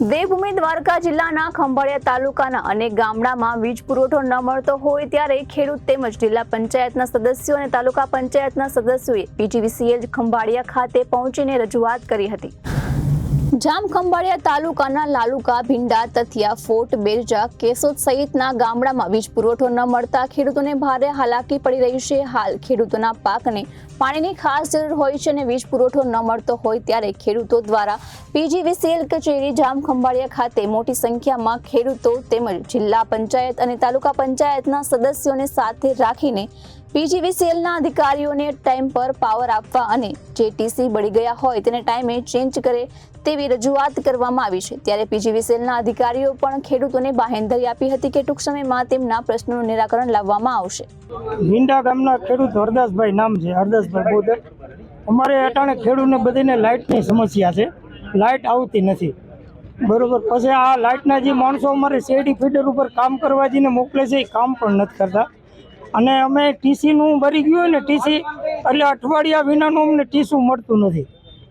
દેવભૂમિ દ્વારકા જિલ્લાના ખંભાળિયા તાલુકાના અનેક ગામડામાં વીજ પુરવઠો ન મળતો હોય ત્યારે ખેડૂત તેમજ જિલ્લા પંચાયતના સદસ્યો અને તાલુકા પંચાયતના સદસ્યોએ પીજીવીસીએલ ખંભાળિયા ખાતે પહોંચીને રજૂઆત કરી હતી. જામ ખંભાળિયા તાલુકાના લાલુકા, ભીંડા, તથિયા, ફોર્ટ, બેરજા, કેશોદ સહિતના ગામડામાં વીજ પુરવઠો ન મળતા ખેડૂતોને ભારે હાલાકી પડી રહી છે. હાલ ખેડૂતોના પાકને પાણીની ખાસ જરૂર હોય છે અને વીજ પુરવઠો ન મળતો હોય ત્યારે ખેડૂતો દ્વારા પીજીવીસીએલ કચેરી જામ ખંભાળિયા ખાતે મોટી સંખ્યામાં ખેડૂતો તેમજ જિલ્લા પંચાયત અને તાલુકા પંચાયતના સદસ્યોને સાથે રાખીને પીજીવીસીએલના અધિકારીઓને ટાઈમ પર પાવર આપવા અને જે ટીસી બળી ગયા હોય તેને ટાઈમે ચેન્જ કરે તેવી રજૂઆત કરવામાં આવી છે. ત્યારે પીજીવીસીએલના અધિકારીઓ પણ ખેડૂતોને બાહેંધરી આપી હતી કે ટૂંક સમયમાં તેમના પ્રશ્નોનું નિરાકરણ લાવવામાં આવશે. મીંડા ગામના ખેડૂત હરદાસભાઈ નામ છે, હરદાસભાઈ બોદર. અમારે અટાણે ખેડૂતને બધીને લાઇટની સમસ્યા છે. લાઇટ આવતી નથી. બરોબર, પછી આ લાઇટના જે માણસો અમારે શેરડી ફીડર ઉપર કામ કરવા જઈને મોકલે છે, એ કામ પણ નથી કરતા. અને અમે ટીસીનું ભરી ગયું હોય ને ટીસી, એટલે અઠવાડિયા વિનાનું અમને ટીસું મળતું નથી.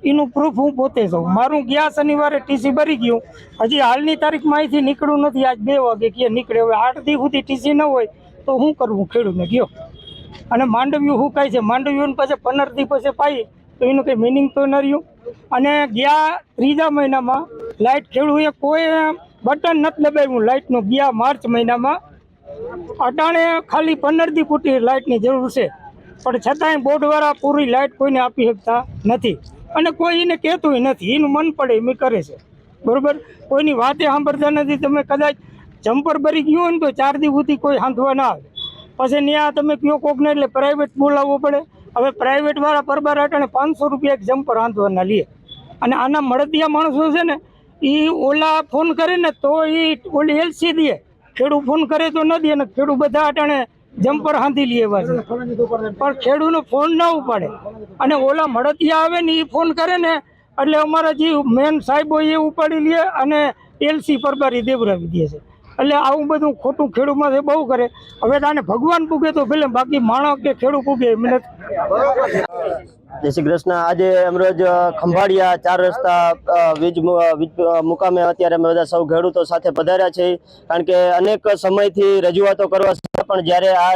એનું પ્રૂફ હું પોતે છું મારું ગયા શનિવારે ટીસી ભરી ગયું. હજી હાલની તારીખમાં અહીંથી નીકળવું નથી. આજ બે વાગે કે નીકળે. હવે આઠ દી સુધી ટીસી ન હોય તો શું કરવું ખેડૂતને ગયો અને માંડવ્યું શું કાંઈ છે? માંડવ્યું પછી પંદર દી પછી પાઈ, તો એનું કંઈ મિનિંગ તો ન રહ્યું. અને ગયા ત્રીજા મહિનામાં લાઇટ ખેડૂએ કોઈ બટન નથી દબાવ્યું લાઇટનું ગયા માર્ચ મહિનામાં અટાણે ખાલી પંદર દી ફૂટી લાઇટની જરૂર છે. પણ છતાંય બોર્ડવાળા પૂરી લાઇટ કોઈને આપી શકતા નથી. અને કોઈ એને કહેતું નથી. એનું મન પડે એમ કરે છે. બરાબર? કોઈની વાતે સાંભળતા નથી. તમે કદાચ જમ્પર ભરી ગયું હોય ને તો ચાર દી કોઈ હાંધવા ના આવે. પછી ત્યાં તમે કયો કોકને એટલે પ્રાઇવેટ બોલાવવો પડે. હવે પ્રાઇવેટવાળા પરબાર અટાણે પાંચસો રૂપિયા એક જમ્પર હાંધવાના લે. અને આના મળદિયા માણસો છે ને એ ઓલા ફોન કરે ને તો એ ઓલી એલસી દે ખેડૂત ફોન કરે તો ન દે ને ખેડૂત બધા અટાણે જમ્પર હાંધી લે એવા છે. પણ ખેડૂતનો ફોન ના ઉપાડે. અને ઓલા મળતિયા આવે ને એ ફોન કરે ને, એટલે અમારા જે મેન સાહેબો એ ઉપાડી લે અને એલસી પરબારી દેવરાવી દે છે. એટલે આવું બધું ખોટું ખેડૂતમાં બહુ કરે. હવે તાને ભગવાન પૂગે તો ભલે બાકી માણસ કે ખેડૂત પૂગે નથી. જય શ્રી કૃષ્ણ. આજે અમરોજ ખંભાળિયા ચાર રસ્તા વીજ વીજ મુકામે અત્યારે અમે બધા સૌ ખેડૂતો સાથે પધાર્યા છે કારણ કે અનેક સમયથી રજૂઆતો કરવા પણ જ્યારે આ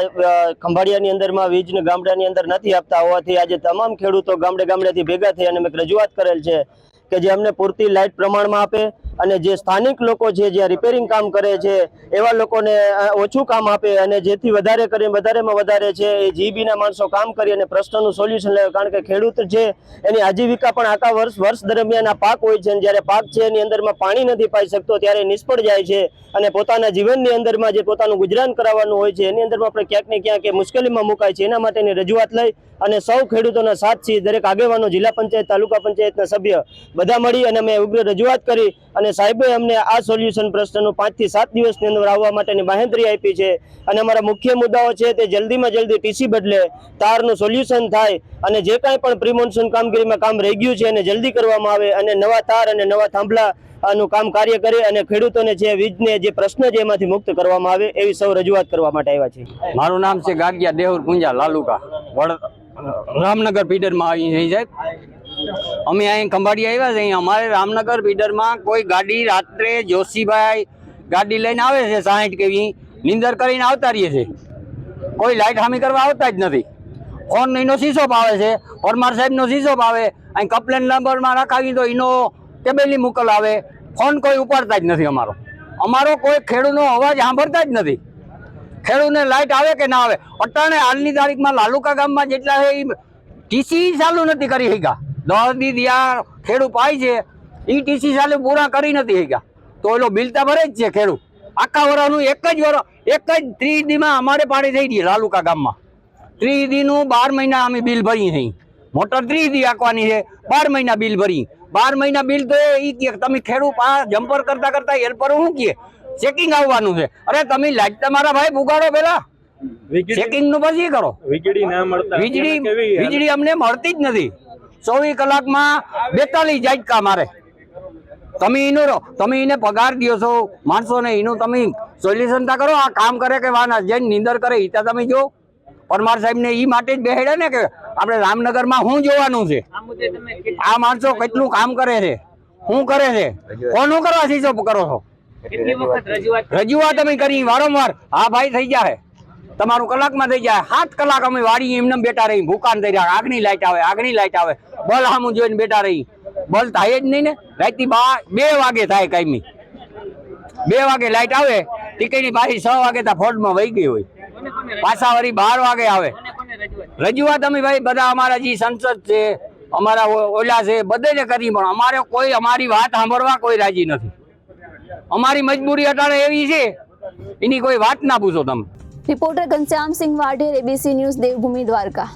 ખંભાળિયાની અંદરમાં વીજને ગામડાની અંદર નથી આપતા હોવાથી આજે તમામ ખેડૂતો ગામડે ગામડેથી ભેગા થઈ અને મેં રજૂઆત કરેલ છે કે જે અમને પૂરતી લાઇટ પ્રમાણમાં આપે. અને જે સ્થાનિક લોકો છે જ્યાં રિપેરિંગ કામ કરે છે, એવા લોકોને ઓછું કામ આપે અને જેથી વધારે કરીને વધારેમાં વધારે છે, એ જીબીના માણસો કામ કરી અને પ્રશ્નનું સોલ્યુશન લાવે કારણ કે ખેડૂત છે એની આજીવિકા પણ આખા વર્ષ વર્ષ દરમિયાન આ પાક હોય છે અને જ્યારે પાક છે એની અંદરમાં પાણી નથી પાઈ શકતો ત્યારે નિષ્ફળ જાય છે અને પોતાના જીવનની અંદરમાં જે પોતાનું ગુજરાન કરાવવાનું હોય છે, એની અંદરમાં આપણે ક્યાંક ને ક્યાંક મુશ્કેલીમાં મુકાય છે. એના માટેની રજૂઆત લઈ અને સૌ ખેડૂતોના સાથથી દરેક આગેવાનો જિલ્લા પંચાયત, તાલુકા પંચાયતના સભ્ય બધા મળી અને અમે ઉગ્ર રજૂઆત કરી અને સાહેબે અમને આ સોલ્યુશન પ્રશ્નનું પાંચથી સાત દિવસની અંદર આવવા માટેની બાહેંધરી આપી છે. અને અમારા મુખ્ય મુદ્દાઓ છે તે જલ્દીમાં જલ્દી ટીસી બદલે, તારનું સોલ્યુશન થાય અને જે કાંઈ પણ પ્રિમોન્સૂન કામગીરીમાં કામ રહી ગયું છે એને જલ્દી કરવામાં આવે અને નવા તાર અને નવા થાંભલા નું કામ કાર્ય કરે અને ખેડૂતોને જે વીજને જે પ્રશ્ન છે એમાંથી મુક્ત કરવામાં આવે એવી સૌ રજૂઆત કરવા માટે આવ્યા છે મારું નામ છે ગાગિયા દેહુર પુંજા લાલુકા. વડ રામનગર પીડરમાં અહીં સાહેબ અમે અહીં ખંભાળી આવ્યા છે અમારે રામનગર પીડરમાં કોઈ ગાડી રાત્રે જોશીભાઈ ગાડી લઈને આવે છે સાહીઠ કેવી, નિંદર કરીને આવતા રહીએ છે કોઈ લાઇટ હામી કરવા આવતા જ નથી. ફોન એનો શીશો આવે છે? ફોરમાર સાહેબનો શીશો આવે? અહીં કમ્પ્લેન નંબરમાં રખાવી તો એનો ટેબેલી મોકલ આવે. ફોન કોઈ ઉપાડતા જ નથી અમારો. અમારો કોઈ ખેડૂતનો અવાજ સાંભળતા જ નથી. ખેડૂતને લાઇટ આવે કે ના આવે? અટાણે હાલની તારીખમાં લાલુકા ગામમાં જેટલા એ ટીસી ચાલુ નથી કરી શક્યા દસ દિયા ખેડૂત પાય છે એ ટીસી ચાલુ પૂરા કરી નથી શક્યા તો એલો બિલ તો ભરે જ છે ખેડૂત. આખા વરાનું એક જ વર એક જ ત્રીસ દીમાં અમારે પાણી થઈ ગઈ લાલુકા ગામમાં. ત્રીસ દીનું બાર મહિના અમે બિલ ભરી છે મોટર ત્રીસ દી આંકવાની છે, બાર મહિના બિલ ભરી. બાર મહિના બિલ તો એ કે, તમે ખેડૂત આ જમ્પર કરતા કરતા હેલ્પર શું કહે ચેકિંગ આવવાનું છે. અરે તમે લાઈટ તમારા ભાઈ બુગાડો પેલા. ચેકિંગનું પછી કરો. વીજળી ના મળતા વીજળી? વીજળી અમને મળતી જ નથી. ચોવીસ કલાકમાં બેતાલીસ જાજકા મારે. તમે એનો રહો તમે એને પગાર દો છો. માણસો ને એનું તમે સોલ્યુશન તા કરો. આ કામ કરે કે વાના જઈને નિંદર કરે એ ત્યાં તમે જો. પરમાર સાહેબ ને એ માટે જ બેહેડે ને કે આપણે રામનગરમાં શું જોવાનું છે? આ માણસો કેટલું કામ કરે છે? શું કરે છે? કોનું કરવા શીશો કરો છો? રજૂઆત અમે કરી વારંવાર. હા ભાઈ થઈ જાય તમારું કલાકમાં થઈ જાય સાત કલાક અમે વાડી એમને બેઠા રહી. ભૂકાન થઈ રહ્યા. આગની લાઈટ આવે આગની લાઈટ આવે. બલ સામું જોઈને બેઠા રહી. બલ થાય જ નહીં ને. રાતની બા બે વાગે થાય કાયમી. બે વાગે લાઈટ આવે. ટીકીની પાછી છ વાગે ત્યાં ફોર્ડમાં વહી ગઈ હોય. પાછા વળી બાર વાગે આવે. રજૂઆત અમે ભાઈ બધા અમારા જે સંસદ છે અમારા ઓલા છે બધાને કરી પણ અમારે કોઈ અમારી વાત સાંભળવા કોઈ રાજી નથી. અમારી મજબૂરી અટાણે એવી છે, એની કોઈ વાત ના પૂછો તમે. Reporter Ghanshyamsinh Vadher ABC news, Devbhoomi Dwarka.